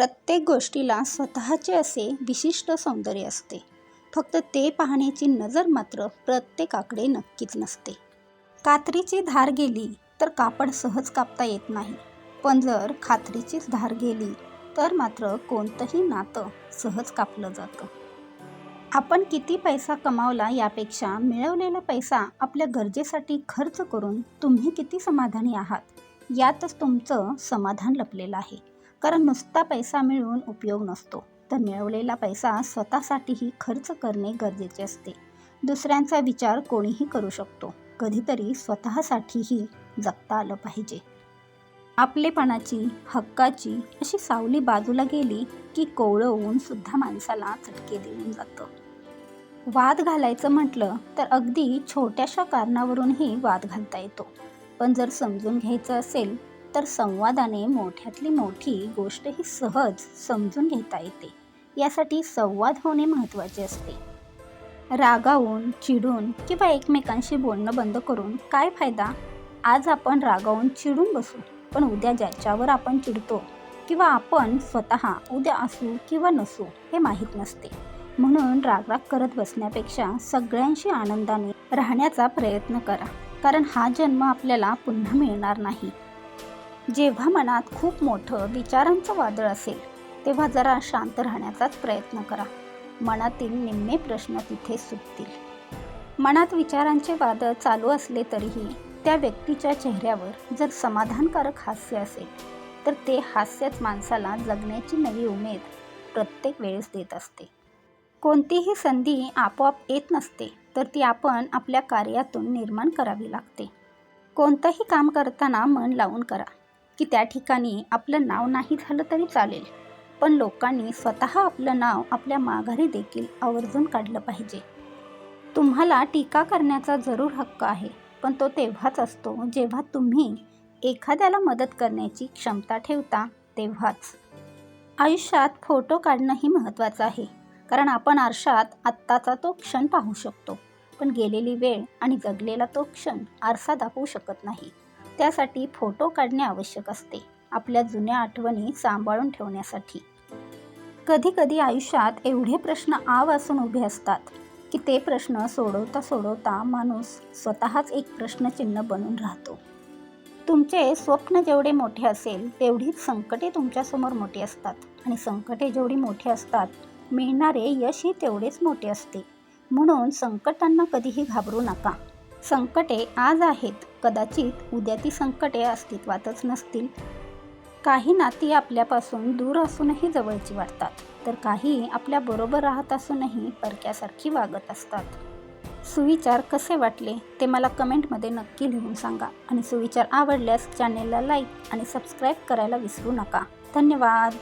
प्रत्येक गोष्टीला स्वतःचे असे विशिष्ट सौंदर्य असते. फक्त ते पाहण्याची नजर मात्र प्रत्येकाकडे नक्कीच नसते. कात्रीची धार गेली तर कापड सहज कापता येत नाही. पण जर खात्रीचीच धार गेली तर मात्र कोणतंही नातं सहज कापलं जातं. आपण किती पैसा कमावला यापेक्षा मिळवलेला पैसा आपल्या गरजेसाठी खर्च करून तुम्ही किती समाधानी आहात यातच तुमचं समाधान लपलेलं आहे. कारण नुसता पैसा मिळवून उपयोग नसतो. तर मिळवलेला पैसा स्वतःसाठीही खर्च करणे गरजेचे असते. दुसऱ्यांचा विचार कोणीही करू शकतो. कधीतरी स्वतःसाठीही जगता आलं पाहिजे. आपलेपणाची हक्काची अशी सावली बाजूला गेली की कोवळं सुद्धा माणसाला चटके देऊन जातं. वाद घालायचं म्हटलं तर अगदी छोट्याशा कारणावरूनही वाद घालता येतो. पण जर समजून घ्यायचं असेल तर संवादाने मोठ्यातली मोठी गोष्ट ही सहज समजून घेता येते. यासाठी संवाद होणे महत्त्वाचे असते. रागावून चिडून किंवा एकमेकांशी बोलणं बंद करून काय फायदा? आज आपण रागावून चिडून बसू पण उद्या ज्याच्यावर आपण चिडतो किंवा आपण स्वतः उद्या असू किंवा नसू हे माहीत नसते. म्हणून रागराग करत बसण्यापेक्षा सगळ्यांशी आनंदाने राहण्याचा प्रयत्न करा. कारण हा जन्म आपल्याला पुन्हा मिळणार नाही. जेव्हा मनात खूप मोठं विचारांचं वादळ असेल तेव्हा जरा शांत राहण्याचाच प्रयत्न करा. मनातील निम्मे प्रश्न तिथे सुटतील. मनात विचारांचे वादळ चालू असले तरीही त्या व्यक्तीच्या चेहऱ्यावर जर समाधानकारक हास्य असेल तर ते हास्यच माणसाला जगण्याची नवी उमेद प्रत्येक वेळेस देत असते. कोणतीही संधी आपोआप येत नसते तर ती आपण आपल्या कार्यातून निर्माण करावी लागते. कोणतंही काम करताना मन लावून करा. की त्या ठिकाणी आपलं नाव नाही झालं तरी चालेल. पण लोकांनी स्वतः आपलं नाव आपल्या माघारी देखील आवर्जून काढलं पाहिजे. तुम्हाला टीका करण्याचा जरूर हक्क आहे पण तो तेव्हाच असतो जेव्हा तुम्ही एखाद्याला मदत करण्याची क्षमता ठेवता तेव्हाच. आयुष्यात फोटो काढणंही महत्त्वाचं आहे कारण आपण आरशात आत्ताचा तो क्षण पाहू शकतो पण गेलेली वेळ आणि जगलेला तो क्षण आरसा दाखवू शकत नाही. त्यासाठी फोटो काढणे आवश्यक असते. आपल्या जुन्या आठवणी सांभाळून ठेवण्यासाठी. कधीकधी आयुष्यात एवढे प्रश्न आवासून उभे असतात की ते प्रश्न सोडवता सोडवता माणूस स्वतःच एक प्रश्नचिन्ह बनून राहतो. तुमचे स्वप्न जेवढे मोठे असेल तेवढीच संकटे तुमच्यासमोर मोठी असतात. आणि संकटे जेवढी मोठी असतात मिळणारे यशही तेवढेच मोठे असते. म्हणून संकटांना कधीही घाबरू नका. संकटे आज आहेत. कदाचित उद्या ती संकटे अस्तित्वातच नसतील. काही नाती आपल्यापासून दूर असूनही जवळची वाटतात. तर काही आपल्याबरोबर राहत असूनही परक्यासारखी वागत असतात. सुविचार कसे वाटले ते मला कमेंटमध्ये नक्की लिहून सांगा आणि सुविचार आवडल्यास चॅनेलला लाईक आणि सबस्क्राईब करायला विसरू नका. धन्यवाद.